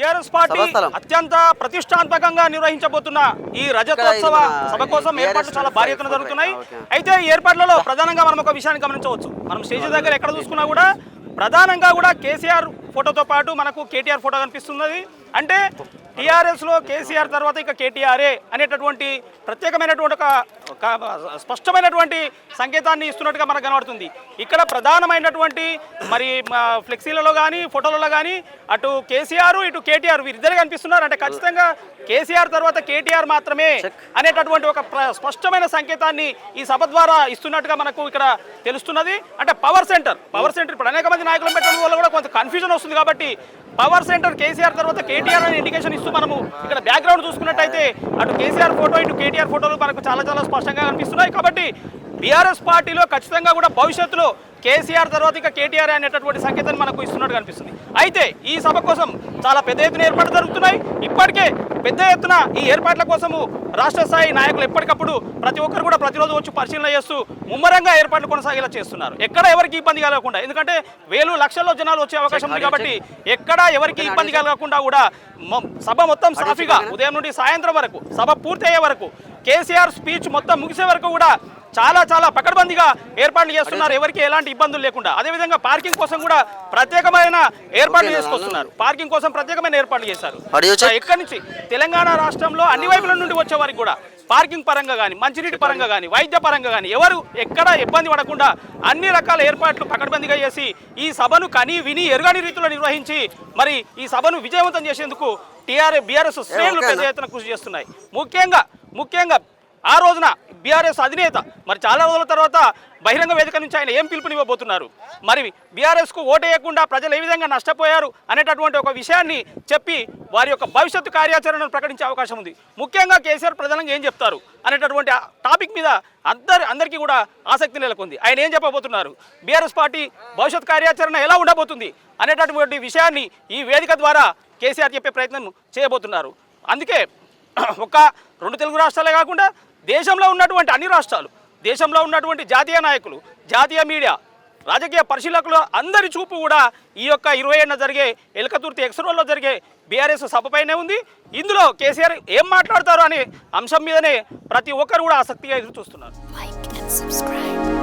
BRS party. అత్యంత ప్రతిష్టాత్మకంగా నిర్వహించబోతున్న ఈ రజతోత్సవ సభ కోసం ఏర్పాట్లు చాలా భారీ ఎత్తున జరుగుతున్నాయి. అయితే ఈ ఏర్పాట్లలో ప్రధానంగా మనం ఒక విషయాన్ని గమనించవచ్చు మనం స్టేజ్ దగ్గర ఎక్కడ చూసుకున్నా కూడా ప్రధానంగా కూడా కేసీఆర్ ఫోటోతో పాటు మనకు కేటీఆర్ ఫోటో కనిపిస్తున్నది అంటే టీఆర్ఎస్లో కేసీఆర్ తర్వాత ఇక కేటీఆర్ఏ అనేటటువంటి ప్రత్యేకమైనటువంటి ఒక స్పష్టమైనటువంటి సంకేతాన్ని ఇస్తున్నట్టుగా మనకు కనబడుతుంది. ఇక్కడ ప్రధానమైనటువంటి మరి ఫ్లెక్సీలలో కానీ ఫోటోలలో కానీ అటు కేసీఆర్ ఇటు కేటీఆర్ వీరిద్దరే కనిపిస్తున్నారు. అంటే ఖచ్చితంగా కేసీఆర్ తర్వాత కేటీఆర్ మాత్రమే అనేటటువంటి ఒక స్పష్టమైన సంకేతాన్ని ఈ సభ ద్వారా ఇస్తున్నట్టుగా మనకు ఇక్కడ తెలుస్తున్నది. అంటే పవర్ సెంటర్ పవర్ సెంటర్ ఇప్పుడు అనేక మంది నాయకులు పెట్టడం వల్ల కూడా కొంత కన్ఫ్యూజన్ వస్తుంది కాబట్టి పవర్ సెంటర్ కేసీఆర్ తర్వాత కేటీఆర్ అనే ఇండికేషన్ ఇస్తూ మనము ఇక్కడ బ్యాక్గ్రౌండ్ చూసుకున్నట్టయితే అటు కేసీఆర్ ఫోటో ఇటు కేటీఆర్ ఫోటోలు మనకు చాలా చాలా స్పష్టంగా కనిపిస్తున్నాయి. కాబట్టి బీఆర్ఎస్ పార్టీలో ఖచ్చితంగా కూడా భవిష్యత్తులో కేసీఆర్ తర్వాత ఇక కేటీఆర్ అనేటటువంటి సంకేతాన్ని మనకు ఇస్తున్నట్టు కనిపిస్తుంది. అయితే ఈ సభ కోసం చాలా పెద్ద ఎత్తున ఏర్పాట్లు జరుగుతున్నాయి. ఇప్పటికే పెద్ద ఎత్తున ఈ ఏర్పాట్ల కోసము రాష్ట్ర స్థాయి నాయకులు ఎప్పటికప్పుడు ప్రతి ఒక్కరు కూడా ప్రతిరోజు వచ్చి పరిశీలన చేస్తూ ముమ్మరంగా ఏర్పాట్లు కొనసాగేలా చేస్తున్నారు. ఎక్కడ ఎవరికి ఇబ్బంది కలగకుండా ఎందుకంటే వేలు లక్షల్లో జనాలు వచ్చే అవకాశం ఉంది కాబట్టి ఎక్కడ ఎవరికి ఇబ్బంది కలగకుండా కూడా సభ మొత్తం సాఫీగా ఉదయం నుండి సాయంత్రం వరకు సభ పూర్తి అయ్యే వరకు కేసీఆర్ స్పీచ్ మొత్తం ముగిసే వరకు కూడా చాలా చాలా పకడ్బందీగా ఏర్పాట్లు చేస్తున్నారు. ఎవరికి ఎలాంటి ఇబ్బందులు లేకుండా. అదేవిధంగా పార్కింగ్ కోసం కూడా ప్రత్యేకమైన ఏర్పాట్లు చేసుకొస్తున్నారు. పార్కింగ్ కోసం ప్రత్యేకమైన ఏర్పాట్లు చేశారు. ఎక్కడి నుంచి? తెలంగాణ రాష్ట్రంలో అన్ని వైపుల నుండి వచ్చే వారికి కూడా పార్కింగ్ పరంగా కానీ మంచినీటి పరంగా కానీ వైద్య పరంగా కానీ ఎవరు ఎక్కడ ఇబ్బంది పడకుండా అన్ని రకాల ఏర్పాట్లు పకడ్బందీగా చేసి ఈ సభను కని విని ఎరుగని రీతిలో నిర్వహించి మరి ఈ సభను విజయవంతం చేసేందుకు టీఆర్ఎస్ బీఆర్ఎస్ శ్రేణులు పెద్ద ఎత్తున కృషి చేస్తున్నాయి. ముఖ్యంగా ముఖ్యంగా ఆ రోజున బీఆర్ఎస్ అధినేత మరి చాలా రోజుల తర్వాత బహిరంగ వేదిక నుంచి ఆయన ఏం పిలుపునివ్వబోతున్నారు? మరి బీఆర్ఎస్కు ఓటేయకుండా ప్రజలు ఏ విధంగా నష్టపోయారు అనేటటువంటి ఒక విషయాన్ని చెప్పి వారి యొక్క భవిష్యత్తు కార్యాచరణను ప్రకటించే అవకాశం ఉంది. ముఖ్యంగా కేసీఆర్ ప్రధానంగా ఏం చెప్తారు? అనేటటువంటి టాపిక్ మీద అందరి అందరికీ కూడా ఆసక్తి నెలకొంది. ఆయన ఏం చెప్పబోతున్నారు? బీఆర్ఎస్ పార్టీ భవిష్యత్ కార్యాచరణ ఎలా ఉండబోతుంది అనేటటువంటి విషయాన్ని ఈ వేదిక ద్వారా కేసీఆర్ చెప్పే ప్రయత్నం చేయబోతున్నారు. అందుకే ఒక రెండు తెలుగు రాష్ట్రాలే కాకుండా దేశంలో ఉన్నటువంటి అన్ని రాష్ట్రాలు దేశంలో ఉన్నటువంటి జాతీయ నాయకులు జాతీయ మీడియా రాజకీయ పరిశీలకులు అందరి చూపు కూడా ఈ యొక్క ఇరవై ఏడున జరిగే ఎలకతుర్తి ఎక్స్రోల్లో జరిగే బీఆర్ఎస్ సభపైనే ఉంది ఇందులో కేసీఆర్ ఏం మాట్లాడతారు అనే అంశం మీదనే ప్రతి ఒక్కరు కూడా ఆసక్తిగా ఎదురు చూస్తున్నారు like and subscribe.